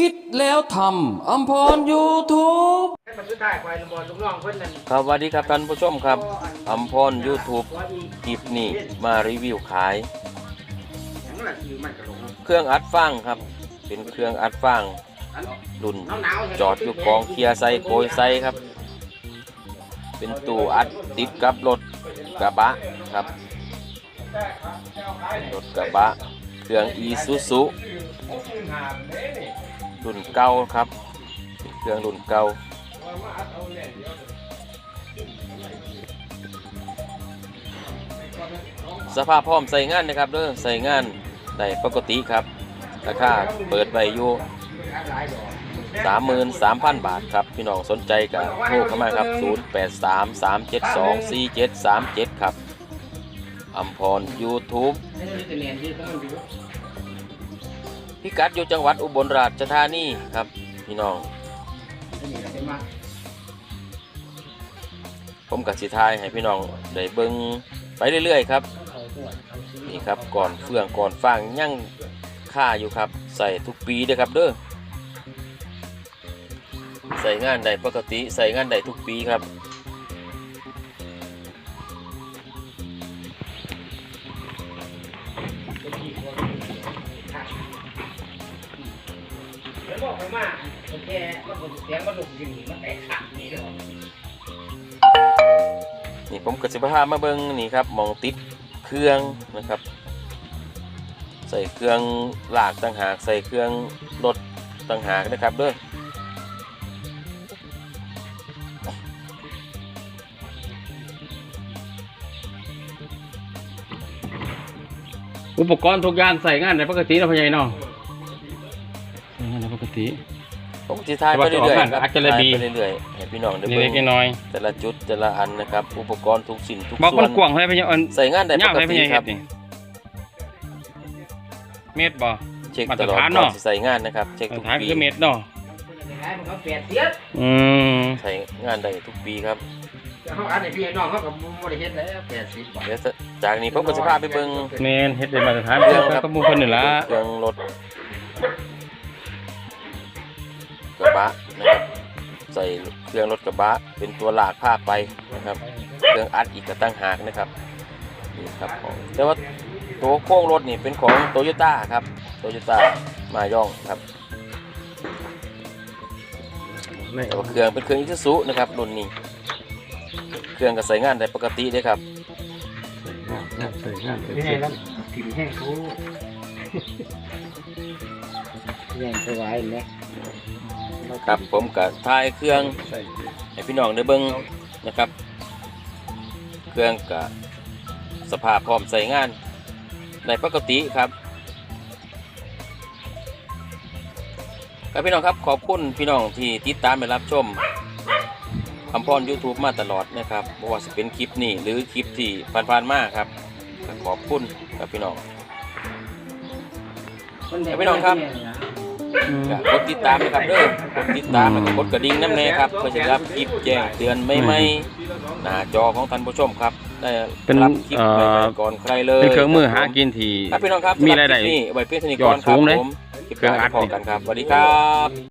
คิดแล้วทำอัมพรยูทูบให้มันสุดท้ายไปลำบากลูกน้องเพิ่นนั่นครับสวัสดีครับท่านผู้ชมครับอัมพร YouTube คลิปนี้มารีวิวขาย เครื่องอัดฟังครับ เป็นเครื่องอัดฟังรุ่นจอดอยู่กองเคลียร์ไซโกยไซครับ เป็นตู้อัดติดกับรถกระบะครับรถกระบะ เครื่องอีซูซุ รุ่นเก่าครับ เครื่องรุ่นเก่าสภาพพร้อมใส่งานนะครับเด้อใส่งานได้ปกติครับ ราคาเปิดไว้อยู่33,000บาทครับ พี่น้องสนใจกับโทรเข้ามาครับ0833724737ครับอัมพร YouTube พิกัดอยู่จังหวัดอุบลราชธานีครับ พี่น้อง ผมกับสิทายให้พี่น้องได้เบิ่งไปเรื่อยๆครับ นี่ครับก่อนเฟื่องก่อนฟางยั่งค่าอยู่ครับ ใส่ทุกปีเด้อครับเด้อใส่งานได้ปกติใส่งานได้ทุกปีครับ บอกไปมาโอเคมันก็เสียงมันหลุกอยู่นี่มันแตกขาดนี่เด้อนี่ผมก็สิพามาเบิ่งนี่ครับมองติดเครื่องนะครับ ใส่เครื่องหลากต่างหากใส่เครื่องรถต่างหากนะครับเด้ออุปกรณ์ทุกอย่างใส่งานในปกติเนาะพ่อใหญ่เนาะ กติ ผมสิทายไปเรื่อยๆครับอาจจะระบีทายไปเรื่อยๆให้พี่น้องได้นี่เบิ่เล็งกๆน้อยแต่ละจุดแต่ละอันนะครับ อุปกรณ์ทุกสิ่งทุกๆบอกส่มัวนนกว้างให้พ่อใหญ่อันใส่งานได้ปยาวกให้พ่อติใหญ่คเฮ็รับดนี่เมตรบ่เช็คมาตตรลอดฐานก่อเนาะนสิใส่งานนะครับ เช็คทุกฐานปีคือเมตรเนาะยังไงมันก็เปลี่ยนเสียดอืมใส่งานได้ทุกปีครับเขาอันไหนพี่น้องเขาก็บ่ได้เฮ็ดแล้วแปดสิบบาทเดี๋ยวจากนี้ผมก็จะพาไปเบิ่งแม่นเฮ็ดได้มาตรฐานเคเพื่รื่อองนครับกับหมู่เพิ่นนี่ล่ะเครื่องรถ กระบะนะครับใส่เครื่องรถกระบะเป็นตัวลากผ้าไปนะครับ เครื่องอัดอีกกระตั้งหากนะครับนี่ครับของแต่ว่าตัวโค้งรถนี่เป็นของโตโยต้าครับโตโยต้ามาย่องครับแต่ว่าเครื่องเป็นเครื่องอิซูซุนะครับรุ่นนี้ เครื่องก็ใส่งานได้ปกติเลยครับ ใส่งานนี่ไงแล้วถิ่มแห้ง เขาแย่งสบายเลยครับผมกับท้ายเครื่องใส่ให้พี่น้องได้เบิ่งนะครับ เครื่องกับสภาพพร้อมใส่งานในปกติครับครับพี่น้องครับขอบคุณพี่น้องที่ติดตามและรับชมคำพร YouTube มาตลอดนะครับไม่ว่าจะเป็นคลิปนี้หรือคลิปที่ผ่านๆมาครับก็ขอบคุณครับพี่น้อง พี่น้องครับอืมก็กดติดตามนะครับเด้อกดติดตามแล้วก็กดกระดิ่งน้ำแน่ครับเพื่อจะรับคลิปแจ้งเตือนไม่ไม่หน้าจอของท่านผู้ชมครับได้เป็นรับคลิปเอ่อใหม่ๆก่อนใครเลยเป็นเครื่องมือหาครับผมกินที่ครับพี่น้องครับมีรายได้สำหบคลิปนี่ไว้เพียงเท่านี้ยก่ออดนครับสูงเลยผมคลิปหเครื่องน้าอัดพอกันครับสวัสดีครับ